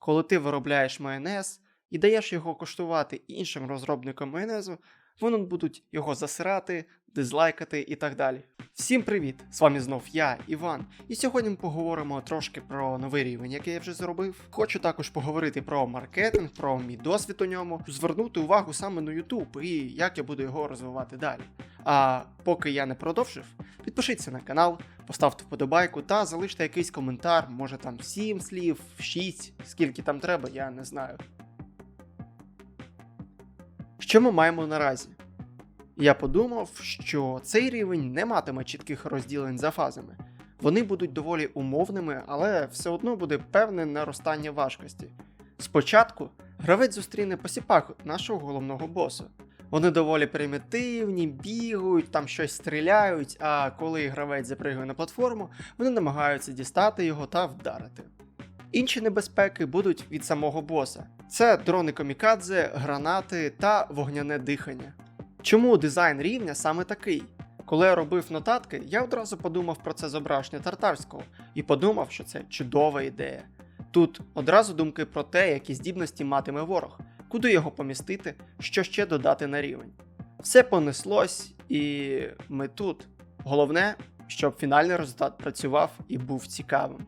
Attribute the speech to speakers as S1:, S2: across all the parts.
S1: Коли ти виробляєш майонез і даєш його коштувати іншим розробникам майонезу, вони будуть його засирати, дизлайкати і так далі. Всім привіт! З вами знов я, Іван, і сьогодні ми поговоримо трошки про новий рівень, який я вже зробив. Хочу також поговорити про маркетинг, про мій досвід у ньому, звернути увагу саме на YouTube і як я буду його розвивати далі. А поки я не продовжив, підпишіться на канал, поставте вподобайку та залиште якийсь коментар, може там 7 слів, 6, скільки там треба, я не знаю. Що ми маємо наразі? Я подумав, що цей рівень не матиме чітких розділень за фазами. Вони будуть доволі умовними, але все одно буде певне наростання важкості. Спочатку гравець зустріне посіпаку нашого головного боса. Вони доволі примітивні, бігають, там щось стріляють, а коли гравець запригує на платформу, вони намагаються дістати його та вдарити. Інші небезпеки будуть від самого боса: це дрони комікадзе, гранати та вогняне дихання. Чому дизайн рівня саме такий? Коли я робив нотатки, я одразу подумав про це зображення татарського і подумав, що це чудова ідея. Тут одразу думки про те, які здібності матиме ворог, куди його помістити, що ще додати на рівень. Все понеслось, і ми тут. Головне, щоб фінальний результат працював і був цікавим.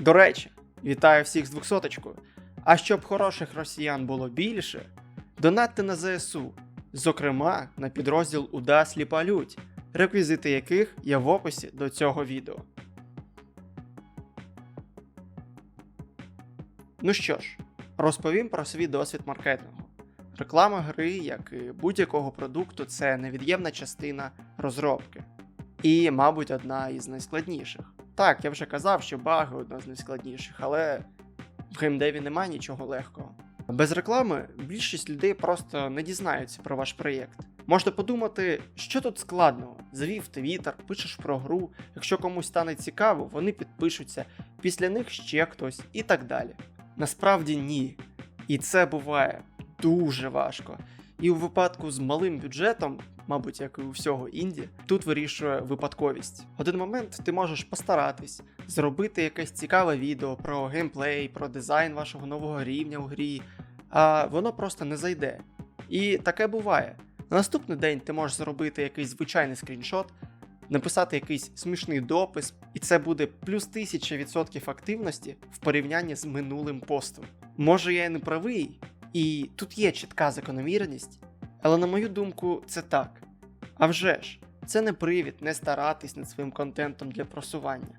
S1: До речі, вітаю всіх з 200 А щоб хороших росіян було більше, донатьте на ЗСУ, зокрема на підрозділ УДА Сліпа Лють, реквізити яких є в описі до цього відео. Ну що ж, розповім про свій досвід маркетингу. Реклама гри, як і будь-якого продукту, це невід'ємна частина розробки. І, мабуть, одна із найскладніших. Так, я вже казав, що баги одна з найскладніших, але в геймдеві немає нічого легкого. Без реклами більшість людей просто не дізнаються про ваш проєкт. Можна подумати, що тут складного. Завів твіттер, пишеш про гру, якщо комусь стане цікаво, вони підпишуться, після них ще хтось і так далі. Насправді ні. І це буває дуже важко. І у випадку з малим бюджетом, мабуть, як і у всього інді, тут вирішує випадковість. Один момент ти можеш постаратись, зробити якесь цікаве відео про геймплей, про дизайн вашого нового рівня у грі, а воно просто не зайде. І таке буває. На наступний день ти можеш зробити якийсь звичайний скріншот, написати якийсь смішний допис, і це буде плюс 1000% активності в порівнянні з минулим постом. Може я і не правий, і тут є чітка закономірність, але на мою думку, це так. А вже ж, це не привід не старатись над своїм контентом для просування.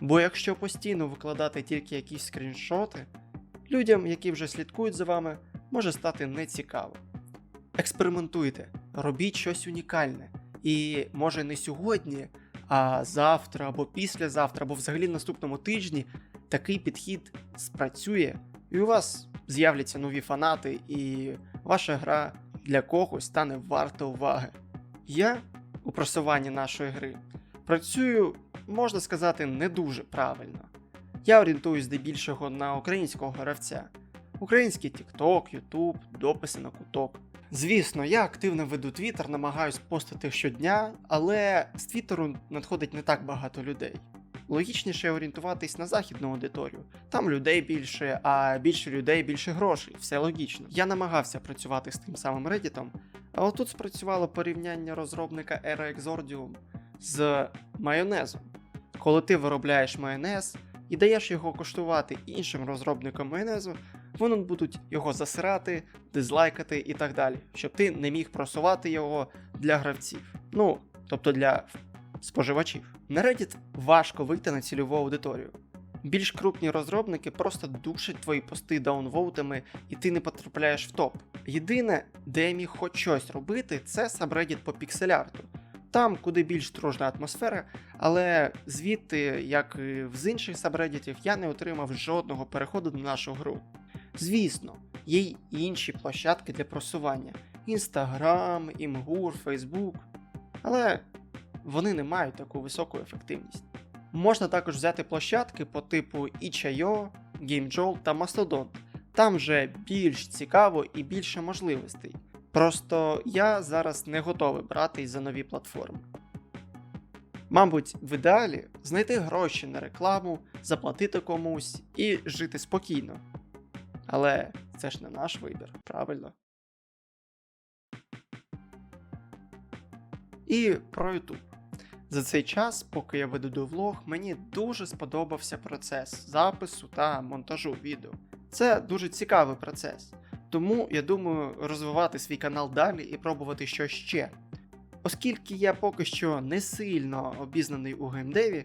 S1: Бо якщо постійно викладати тільки якісь скріншоти, людям, які вже слідкують за вами, може стати нецікаво. Експериментуйте, робіть щось унікальне, і може не сьогодні, а завтра або післязавтра, або взагалі в наступному тижні такий підхід спрацює, і у вас з'являться нові фанати, і ваша гра для когось стане варта уваги. Я у просуванні нашої гри працюю, можна сказати, не дуже правильно. Я орієнтуюсь здебільшого на українського гравця. Український TikTok, YouTube, дописи на куток. Звісно, я активно веду Twitter, намагаюсь постити щодня, але з Твіттеру надходить не так багато людей. Логічніше орієнтуватись на західну аудиторію. Там людей більше, а більше людей більше грошей. Все логічно. Я намагався працювати з тим самим Reddit, але тут спрацювало порівняння розробника Era Exordium з майонезом. Коли ти виробляєш майонез і даєш його коштувати іншим розробникам майонезу, вони будуть його засирати, дизлайкати і так далі, щоб ти не міг просувати його для гравців. Ну, тобто для споживачів. На Reddit важко вийти на цільову аудиторію. Більш крупні розробники просто душать твої пости даунвоутами, і ти не потрапляєш в топ. Єдине, де я міг хоч щось робити, це сабреддіт по піксель-арту. Там куди більш дружна атмосфера, але звідти, як і з інших сабреддітів, я не отримав жодного переходу на нашу гру. Звісно, є й інші площадки для просування: Instagram, Imgur, Facebook. Але вони не мають таку високу ефективність. Можна також взяти площадки по типу itch.io, GameJolt та Mastodon. Там вже більш цікаво і більше можливостей. Просто я зараз не готовий братись за нові платформи. Мабуть, в ідеалі знайти гроші на рекламу, заплатити комусь і жити спокійно. Але це ж не наш вибір, правильно? І про YouTube. За цей час, поки я веду влог, мені дуже сподобався процес запису та монтажу відео. Це дуже цікавий процес. Тому я думаю розвивати свій канал далі і пробувати щось ще. Оскільки я поки що не сильно обізнаний у геймдеві,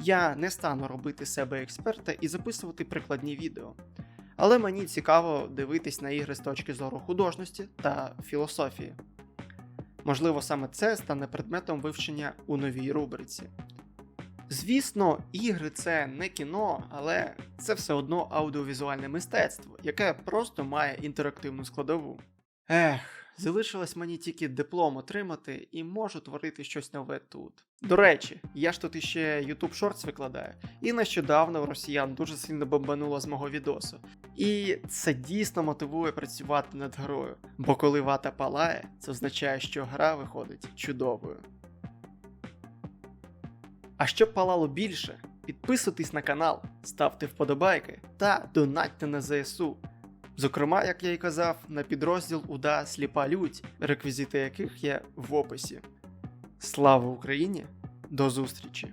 S1: я не стану робити себе експерта і записувати прикладні відео. Але мені цікаво дивитись на ігри з точки зору художності та філософії. Можливо, саме це стане предметом вивчення у новій рубриці. Звісно, ігри це не кіно, але це все одно аудіовізуальне мистецтво, яке просто має інтерактивну складову. Ех, залишилось мені тільки диплом отримати і можу творити щось нове тут. До речі, я ж тут іще YouTube Shorts викладаю, і нещодавно в росіян дуже сильно бомбануло з мого відосу. І це дійсно мотивує працювати над грою, бо коли вата палає, це означає, що гра виходить чудовою. А щоб палало більше, підписуйтесь на канал, ставте вподобайки та донатьте на ЗСУ. Зокрема, як я й казав, на підрозділ УДА Сліпа Лють, реквізити яких є в описі. Слава Україні! До зустрічі!